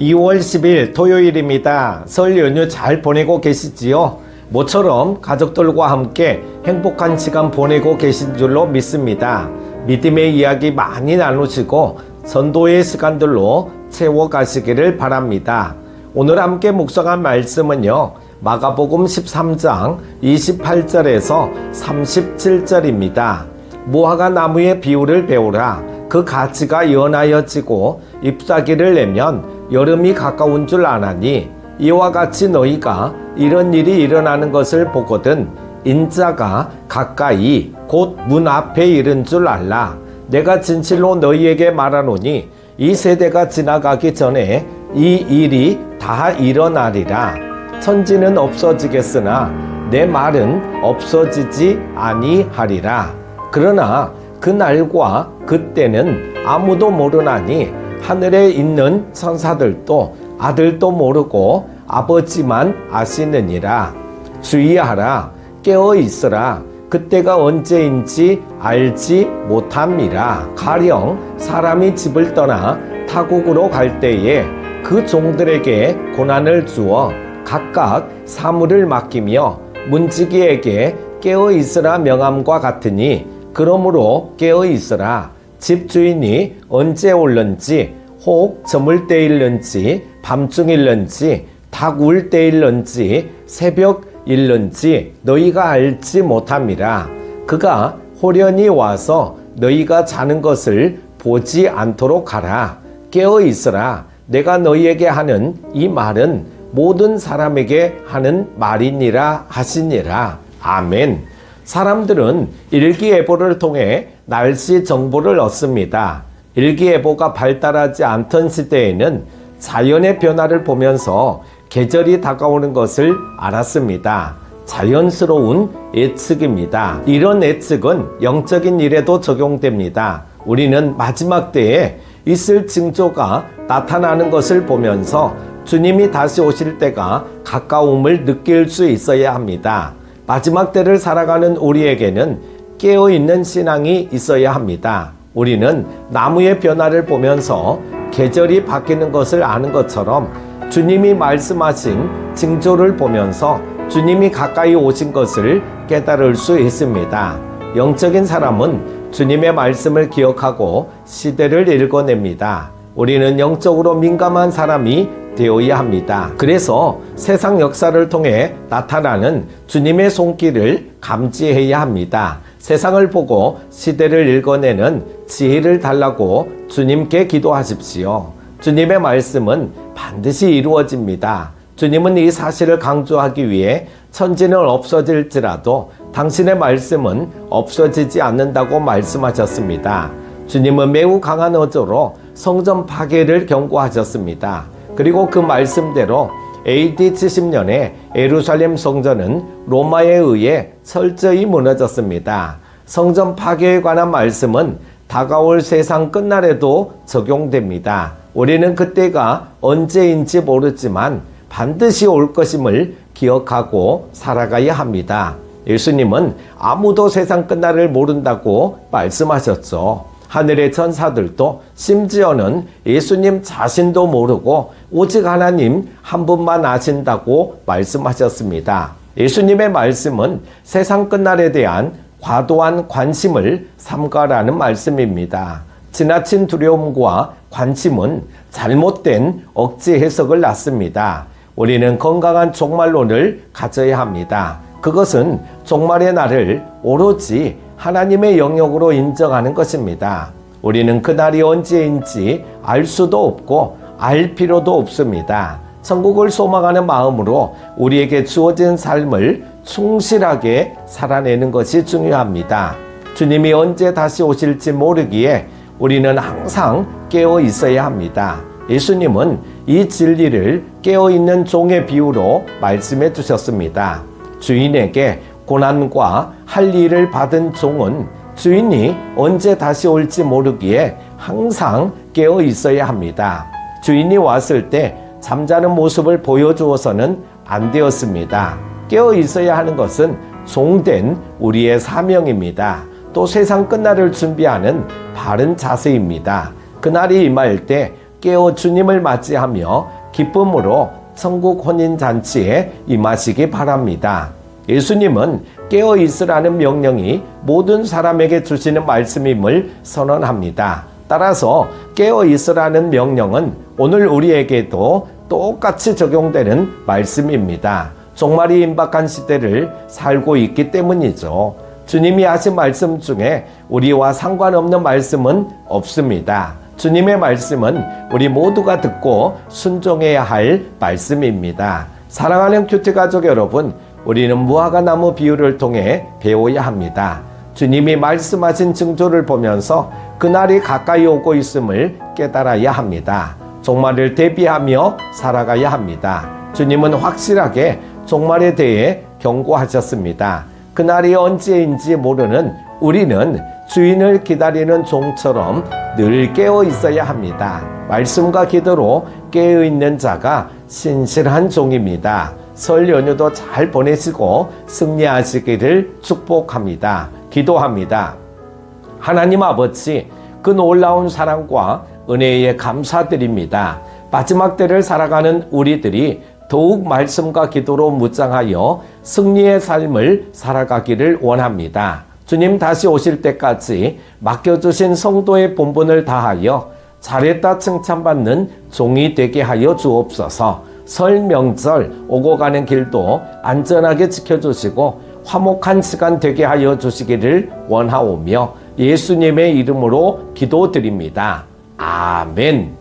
2월 10일 토요일입니다. 설 연휴 잘 보내고 계시지요? 모처럼 가족들과 함께 행복한 시간 보내고 계신 줄로 믿습니다. 믿음의 이야기 많이 나누시고 선도의 시간들로 채워가시기를 바랍니다. 오늘 함께 묵상한 말씀은요. 마가복음 13장 28절에서 37절입니다. 무화과 나무의 비유를 배우라. 그 가지가 연하여 지고 잎사귀를 내면 여름이 가까운 줄 아나니 이와 같이 너희가 이런 일이 일어나는 것을 보거든 인자가 가까이 곧 문 앞에 이른 줄 알라. 내가 진실로 너희에게 말하노니 이 세대가 지나가기 전에 이 일이 다 일어나리라. 천지는 없어지겠으나 내 말은 없어지지 아니하리라. 그러나 그 날과 그때는 아무도 모르나니 하늘에 있는 천사들도 아들도 모르고 아버지만 아시느니라. 주의하라. 깨어 있으라. 그때가 언제인지 알지 못함이라. 가령 사람이 집을 떠나 타국으로 갈 때에 그 종들에게 고난을 주어 각각 사물을 맡기며 문지기에게 깨어 있으라 명함과 같으니 그러므로 깨어 있으라 집 주인이 언제 올는지 혹 저물 때일는지 밤중 일는지 닭 울 때일는지 새벽 일는지 너희가 알지 못함이라. 그가 호련히 와서 너희가 자는 것을 보지 않도록 하라. 깨어 있으라. 내가 너희에게 하는 이 말은 모든 사람에게 하는 말이니라 하시니라. 아멘. 사람들은 일기예보를 통해 날씨 정보를 얻습니다. 일기예보가 발달하지 않던 시대에는 자연의 변화를 보면서 계절이 다가오는 것을 알았습니다. 자연스러운 예측입니다. 이런 예측은 영적인 일에도 적용됩니다. 우리는 마지막 때에 있을 징조가 나타나는 것을 보면서 주님이 다시 오실 때가 가까움을 느낄 수 있어야 합니다. 마지막 때를 살아가는 우리에게는 깨어있는 신앙이 있어야 합니다. 우리는 나무의 변화를 보면서 계절이 바뀌는 것을 아는 것처럼 주님이 말씀하신 징조를 보면서 주님이 가까이 오신 것을 깨달을 수 있습니다. 영적인 사람은 주님의 말씀을 기억하고 시대를 읽어냅니다. 우리는 영적으로 민감한 사람이 되어야 합니다. 그래서 세상 역사를 통해 나타나는 주님의 손길을 감지해야 합니다. 세상을 보고 시대를 읽어내는 지혜를 달라고 주님께 기도하십시오. 주님의 말씀은 반드시 이루어집니다. 주님은 이 사실을 강조하기 위해 천지는 없어질지라도 당신의 말씀은 없어지지 않는다고 말씀하셨습니다. 주님은 매우 강한 어조로 성전 파괴를 경고하셨습니다. 그리고 그 말씀대로 AD 70년에 에루살렘 성전은 로마에 의해 철저히 무너졌습니다. 성전 파괴에 관한 말씀은 다가올 세상 끝날에도 적용됩니다. 우리는 그때가 언제인지 모르지만 반드시 올 것임을 기억하고 살아가야 합니다. 예수님은 아무도 세상 끝날을 모른다고 말씀하셨죠. 하늘의 천사들도 심지어는 예수님 자신도 모르고 오직 하나님 한 분만 아신다고 말씀하셨습니다. 예수님의 말씀은 세상 끝날에 대한 과도한 관심을 삼가라는 말씀입니다. 지나친 두려움과 관심은 잘못된 억지 해석을 낳습니다. 우리는 건강한 종말론을 가져야 합니다. 그것은 종말의 날을 오로지 하나님의 영역으로 인정하는 것입니다. 우리는 그날이 언제인지 알 수도 없고 알 필요도 없습니다. 천국을 소망하는 마음으로 우리에게 주어진 삶을 충실하게 살아내는 것이 중요합니다. 주님이 언제 다시 오실지 모르기에 우리는 항상 깨어 있어야 합니다. 예수님은 이 진리를 깨어 있는 종의 비유로 말씀해 주셨습니다. 주인에게 고난과 할 일을 받은 종은 주인이 언제 다시 올지 모르기에 항상 깨어 있어야 합니다. 주인이 왔을 때 잠자는 모습을 보여주어서는 안 되었습니다. 깨어 있어야 하는 것은 종된 우리의 사명입니다. 또 세상 끝날을 준비하는 바른 자세입니다. 그날이 임할 때 깨어 주님을 맞이하며 기쁨으로 천국 혼인 잔치에 임하시기 바랍니다. 예수님은 깨어 있으라는 명령이 모든 사람에게 주시는 말씀임을 선언합니다. 따라서 깨어 있으라는 명령은 오늘 우리에게도 똑같이 적용되는 말씀입니다. 종말이 임박한 시대를 살고 있기 때문이죠. 주님이 하신 말씀 중에 우리와 상관없는 말씀은 없습니다. 주님의 말씀은 우리 모두가 듣고 순종해야 할 말씀입니다. 사랑하는 큐티 가족 여러분, 우리는 무화과 나무 비유를 통해 배워야 합니다. 주님이 말씀하신 징조를 보면서 그날이 가까이 오고 있음을 깨달아야 합니다. 종말을 대비하며 살아가야 합니다. 주님은 확실하게 종말에 대해 경고하셨습니다. 그날이 언제인지 모르는 우리는 주인을 기다리는 종처럼 늘 깨어 있어야 합니다. 말씀과 기도로 깨어 있는 자가 신실한 종입니다. 설 연휴도 잘 보내시고 승리하시기를 축복합니다. 기도합니다. 하나님 아버지, 그 놀라운 사랑과 은혜에 감사드립니다. 마지막 때를 살아가는 우리들이 더욱 말씀과 기도로 무장하여 승리의 삶을 살아가기를 원합니다. 주님 다시 오실 때까지 맡겨주신 성도의 본분을 다하여 잘했다 칭찬받는 종이 되게 하여 주옵소서. 설 명절 오고 가는 길도 안전하게 지켜주시고 화목한 시간 되게 하여 주시기를 원하오며 예수님의 이름으로 기도드립니다. 아멘.